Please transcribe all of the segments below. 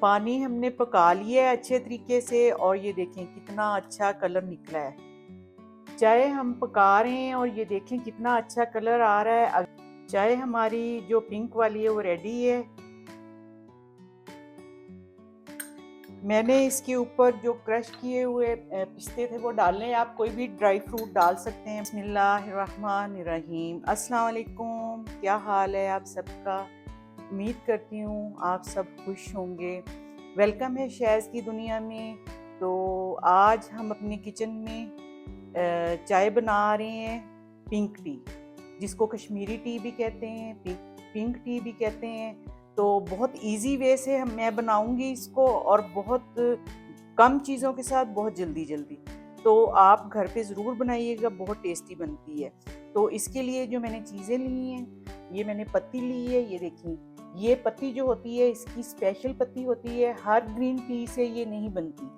पानी हमने पका लिया है अच्छे तरीके से और ये देखें कितना अच्छा कलर निकला है। चाय हम पका रहे हैं और ये देखें कितना अच्छा कलर आ रहा है। चाय हमारी जो पिंक वाली है वो रेडी है। मैंने इसके ऊपर जो क्रश किए हुए पिस्ते थे वो डालने आप कोई भी ड्राई फ्रूट डाल सकते हैं। बसमीम अस्सलाम वालेकुम। क्या हाल है आप सबका? उम्मीद करती हूँ आप सब खुश होंगे। वेलकम है शैज़ की दुनिया में। तो आज हम अपने किचन में चाय बना रहे हैं पिंक टी जिसको कश्मीरी टी भी कहते हैं पिंक टी भी कहते हैं। तो बहुत इजी वे से हम, मैं बनाऊँगी इसको और बहुत कम चीज़ों के साथ बहुत जल्दी जल्दी। तो आप घर पे ज़रूर बनाइएगा, बहुत टेस्टी बनती है। तो इसके लिए जो मैंने चीज़ें ली हैं, ये मैंने पत्ती ली है, ये देखिए। ये पत्ती जो होती है, इसकी स्पेशल पत्ती होती है, हर ग्रीन टी से ये नहीं बनती।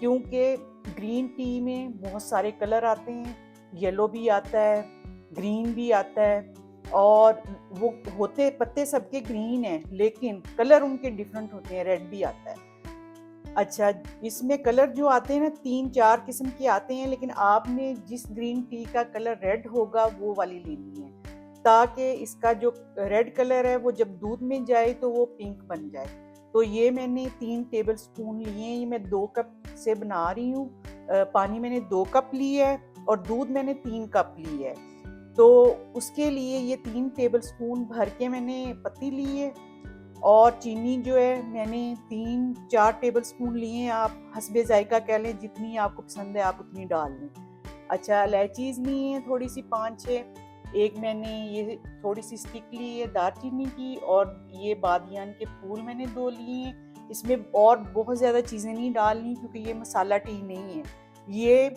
क्योंकि ग्रीन टी में बहुत सारे कलर आते हैं येलो भी आता है ग्रीन भी आता है, और वो होते, पत्ते सबके ग्रीन हैं, लेकिन कलर उनके डिफरेंट होते हैं रेड भी आता है। अच्छा इसमें कलर जो आते हैं ना, तीन चार किस्म के आते हैं, लेकिन आपने जिस ग्रीन टी का कलर रेड होगा, वो वाली लेनी है। ताकि इसका जो रेड कलर है, वो जब दूध में जाए तो वो पिंक बन जाए। तो ये मैंने तीन टेबल स्पून लिए, ये मैं दो कप से बना रही हूँ। पानी मैंने दो कप लिया है और दूध मैंने तीन कप लिया है। तो उसके लिए ये तीन टेबल स्पून भर के मैंने पत्ती ली है और चीनी जो है, मैंने तीन, चार टेबल स्पून लिए हैं। आप हसबे जायका कह लें, जितनी आपको पसंद है आप उतनी डाल लें। अच्छा इलायचीज़ ली हैं थोड़ी सी पाँच छः एक मैंने ये थोड़ी सी स्टिक ली है दालचीनी की और ये बादियान के फूल मैंने दो लिए हैं। इसमें और बहुत ज़्यादा चीज़ें नहीं डालनी क्योंकि ये मसाला टी नहीं है। ये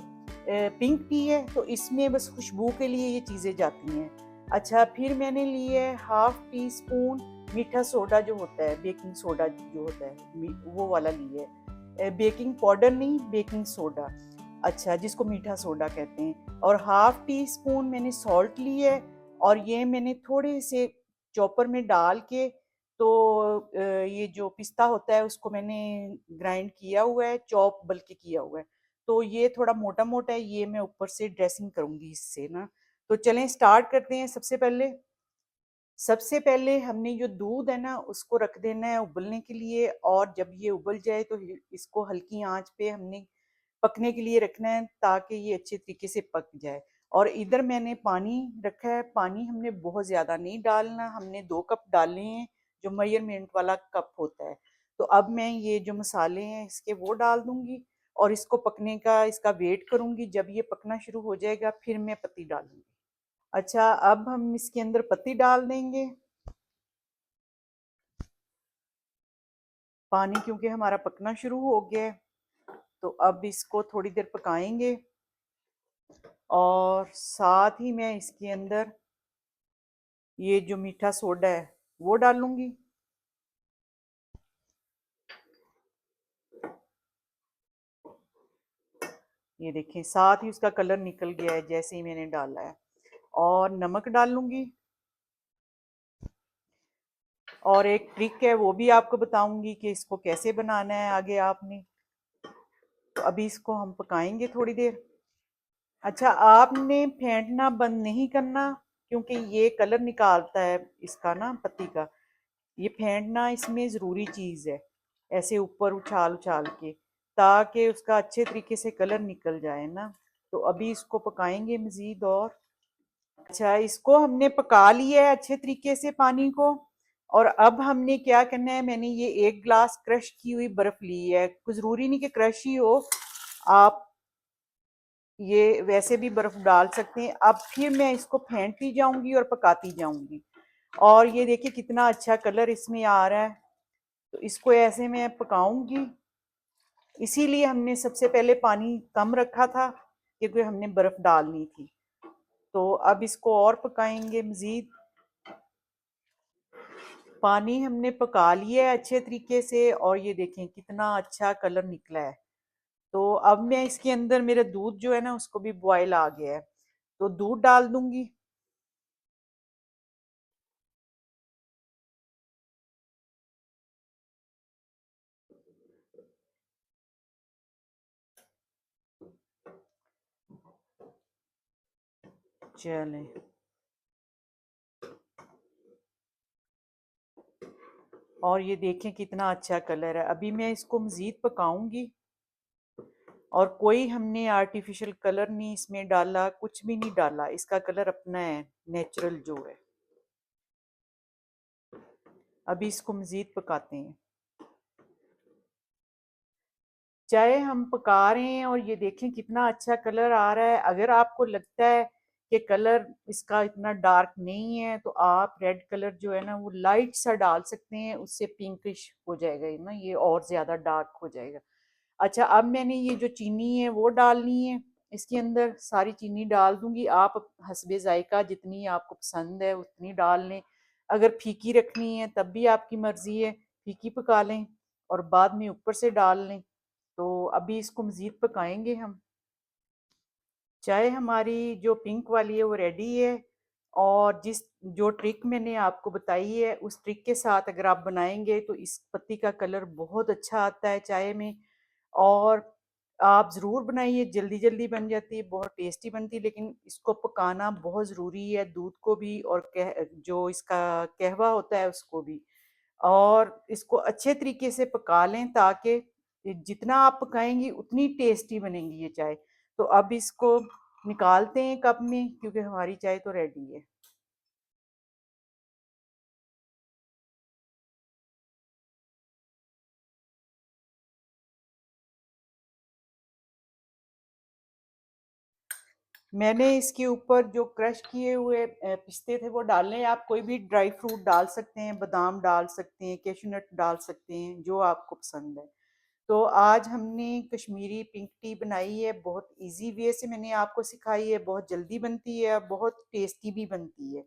पिंक टी है तो इसमें बस खुशबू के लिए ये चीज़ें जाती हैं। अच्छा फिर मैंने लिए हाफ़ टी स्पून मीठा सोडा जो होता है बेकिंग सोडा जो होता है वो वाला लिए बेकिंग पाउडर नहीं बेकिंग सोडा अच्छा जिसको मीठा सोडा कहते हैं। और हाफ़ टी स्पून मैंने सॉल्ट ली है और ये मैंने थोड़े से चॉपर में डाल के तो ये जो पिस्ता होता है, उसको मैंने ग्राइंड किया हुआ है, चॉप बल्कि किया हुआ है। तो ये थोड़ा मोटा मोटा है, ये मैं ऊपर से ड्रेसिंग करूँगी इससे ना। तो चलें, स्टार्ट करते हैं सबसे पहले। सबसे पहले हमने जो दूध है ना, उसको रख देना है उबलने के लिए और जब ये उबल जाए तो इसको हल्की आँच पे हमने पकने के लिए रखना है ताकि ये अच्छे तरीके से पक जाए। और इधर मैंने पानी रखा है, पानी हमने बहुत ज़्यादा नहीं डालना, हमने दो कप डालने हैं, जो मयरमेंट वाला कप होता है। तो अब मैं ये जो मसाले हैं, इसके वो डाल दूँगी और इसको पकने का, इसका वेट करूँगी, जब ये पकना शुरू हो जाएगा, फिर मैं पत्ती डालूँगी। अच्छा अब हम इसके अंदर पत्ती डाल देंगे। पानी क्योंकि हमारा पकना शुरू हो गया है। तो अब इसको थोड़ी देर पकाएँगे और साथ ही मैं इसके अंदर ये जो मीठा सोडा है, वो डालूँगी ये देखें साथ ही उसका कलर निकल गया है, जैसे ही मैंने डाला है। और नमक डाल लूँगी। और एक ट्रिक है, वो भी आपको बताऊँगी कि इसको कैसे बनाना है आगे आपने। तो अभी इसको हम पकाएँगे थोड़ी देर। अच्छा आपने फेंटना बंद नहीं करना, क्योंकि ये कलर निकालता है इसका ना पत्ती का। ये फेंटना इसमें ज़रूरी चीज़ है, ऐसे ऊपर उछाल उछाल के, ताकि उसका अच्छे तरीके से कलर निकल जाए ना। तो अभी इसको पकाएँगे मज़ीद और। अच्छा इसको हमने पका लिया है अच्छे तरीके से पानी को। और अब हमने क्या करना है? मैंने ये एक ग्लास क्रश की हुई बर्फ़ ली है। कुछ ज़रूरी नहीं कि क्रश ही हो। आप ये वैसे भी बर्फ़ डाल सकते हैं। अब फिर मैं इसको फेंटती जाऊँगी और पकाती जाऊँगी। और ये देखिए कितना अच्छा कलर इसमें आ रहा है। तो इसको ऐसे मैं पकाऊँगी। इसीलिए हमने सबसे पहले पानी कम रखा था, क्योंकि हमने बर्फ़ डालनी थी। तो अब इसको और पकाएँगे मज़ीद। पानी हमने पका लिया है अच्छे तरीके से और ये देखें कितना अच्छा कलर निकला है। तो अब मैं इसके अंदर मेरा दूध जो है ना उसको भी बॉयल आ गया है। तो दूध डाल दूँगी। चलें। और ये देखें कितना अच्छा कलर है। अभी मैं इसको मज़ीद पकाऊँगी। और कोई हमने आर्टिफिशियल कलर नहीं इसमें डाला, कुछ भी नहीं डाला। इसका कलर अपना है नेचुरल जो है। अभी इसको मज़ीद पकाते हैं। चाहे हम पका रहे हैं और ये देखें कितना अच्छा कलर आ रहा है। अगर आपको लगता है कि कलर इसका इतना डार्क नहीं है तो आप रेड कलर जो है ना, वो लाइट सा डाल सकते हैं, उससे पिंकिश हो जाएगा ना, ये और ज़्यादा डार्क हो जाएगा। अच्छा अब मैंने ये जो चीनी है, वो डालनी है, इसके अंदर सारी चीनी डाल दूँगी। आप हसबे जायका जितनी आपको पसंद है, उतनी डाल लें। अगर फीकी रखनी है, तब भी आपकी मर्ज़ी है, फीकी पका लें और बाद में ऊपर से डाल लें। तो अभी इसको मज़ीद पकाएँगे हम। चाय हमारी जो पिंक वाली है वो रेडी है और जिस, जो ट्रिक मैंने आपको बताई है, उस ट्रिक के साथ अगर आप बनाएँगे तो इस पत्ती का कलर बहुत अच्छा आता है चाय में और आप ज़रूर बनाइए जल्दी जल्दी बन जाती है, बहुत टेस्टी बनती है, लेकिन इसको पकाना बहुत ज़रूरी है, दूध को भी और कह, जो इसका कहवा होता है उसको भी और इसको अच्छे तरीके से पका लें ताकि जितना आप पकाएँगी उतनी टेस्टी बनेगी ये चाय। तो अब इसको निकालते हैं कप में, क्योंकि हमारी चाय तो रेडी है। मैंने इसके ऊपर जो क्रश किए हुए पिस्ते थे, वो डालने आप कोई भी ड्राई फ्रूट डाल सकते हैं, बादाम डाल सकते हैं कैशनट डाल सकते हैं, जो आपको पसंद है। तो आज हमने कश्मीरी पिंक टी बनाई है, बहुत इजी वे से मैंने आपको सिखाई है, बहुत जल्दी बनती है बहुत टेस्टी भी बनती है।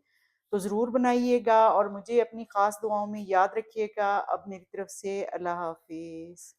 तो ज़रूर बनाइएगा और मुझे अपनी ख़ास दुआओं में याद रखिएगा। अब मेरी तरफ़ से अल्लाह हाफिज़।